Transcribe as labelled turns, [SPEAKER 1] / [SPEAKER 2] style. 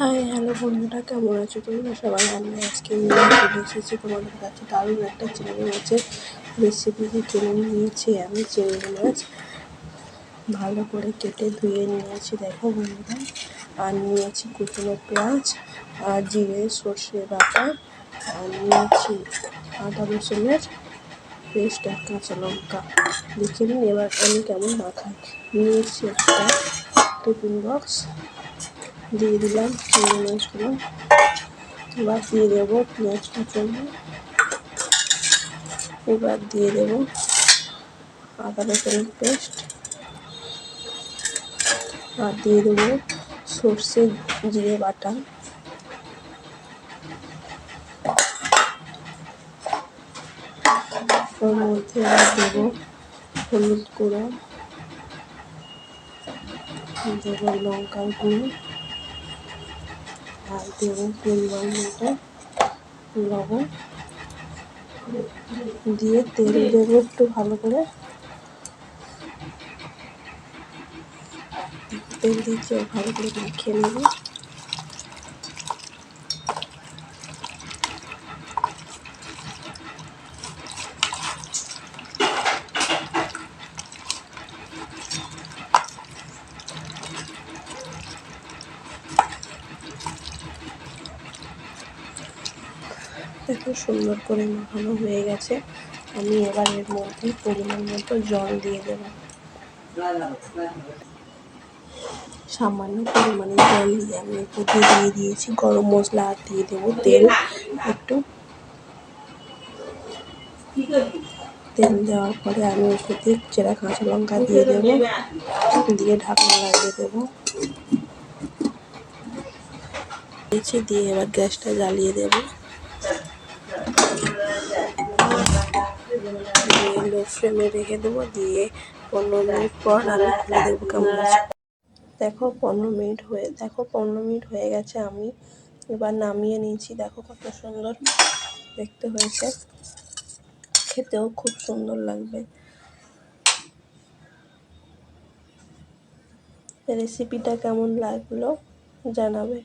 [SPEAKER 1] Hi hello বন্ধুরা, কেমন আছো তোমরা? সবাই আমি আজকে নিয়ে চলে এসেছি তোমাদের কাছে। দারুণ একটা চিংড়ি মাছের রেসিপি কিনে নিয়েছি আমি। চিংড়ি মাছ ভালো করে কেটে ধুয়ে নিয়েছি। দেখো বন্ধুরা, আর নিয়েছি কুচনো পেঁয়াজ, আর জিরে, সর্ষে বাটা, আর নিয়েছি আদা রসুনের পেস্ট আর কাঁচা লঙ্কা। দেখে নিন, এবার আমি কেমন মাখাই নিয়েছি একটা টিফিন বক্স। দিয়ে দিলাম চিংড়ি মাছগুলো। এবার দিয়ে দেবো পেঁয়াজ কুচনো এবার দিয়ে দেবো আদা রসুনের পেস্ট। আর দিয়ে দেবো সর্ষে জিরে বাটা। ওর মধ্যে আবার দেবো হলুদ গুঁড়ো। দেবো লঙ্কার গুঁড়ো। আর দেবো পরিমাণ মতো লবণ। দিয়ে তেল দেবো একটু ভালো করে। তেল দিয়েছি ভালো করে মাখিয়ে নেব। দেখো সুন্দর করে মাখানো হয়ে গেছে, আমি এবার এর মধ্যে পরিমাণ মতো জল দিয়ে দেব। সামান্য পরিমাণে জল দিয়ে আমি মধ্যে দিয়ে দিয়েছি, গরম মশলা আর দিয়ে দেবো তেল, একটু। তেল দেওয়ার পরে আমি মধ্যে চেরা কাঁচা লঙ্কা দিয়ে দেবো, দিয়ে ঢাকনা লাগিয়ে দেবো। দিয়েছি, দিয়ে এবার গ্যাসটা জ্বালিয়ে দেবো। দিয়ে লো ফ্লেমে রেখে দেবো, দিয়ে পনেরো মিনিট পর আমি খুলে দেবো, কেমন আছে? দেখো, পনেরো মিনিট হয়ে, দেখো, পনেরো মিনিট হয়ে গেছে, আমি এবার নামিয়ে নিয়েছি, দেখো কত সুন্দর দেখতে হয়েছে। খেতেও খুব সুন্দর লাগবে। রেসিপিটা কেমন লাগল জানাবে।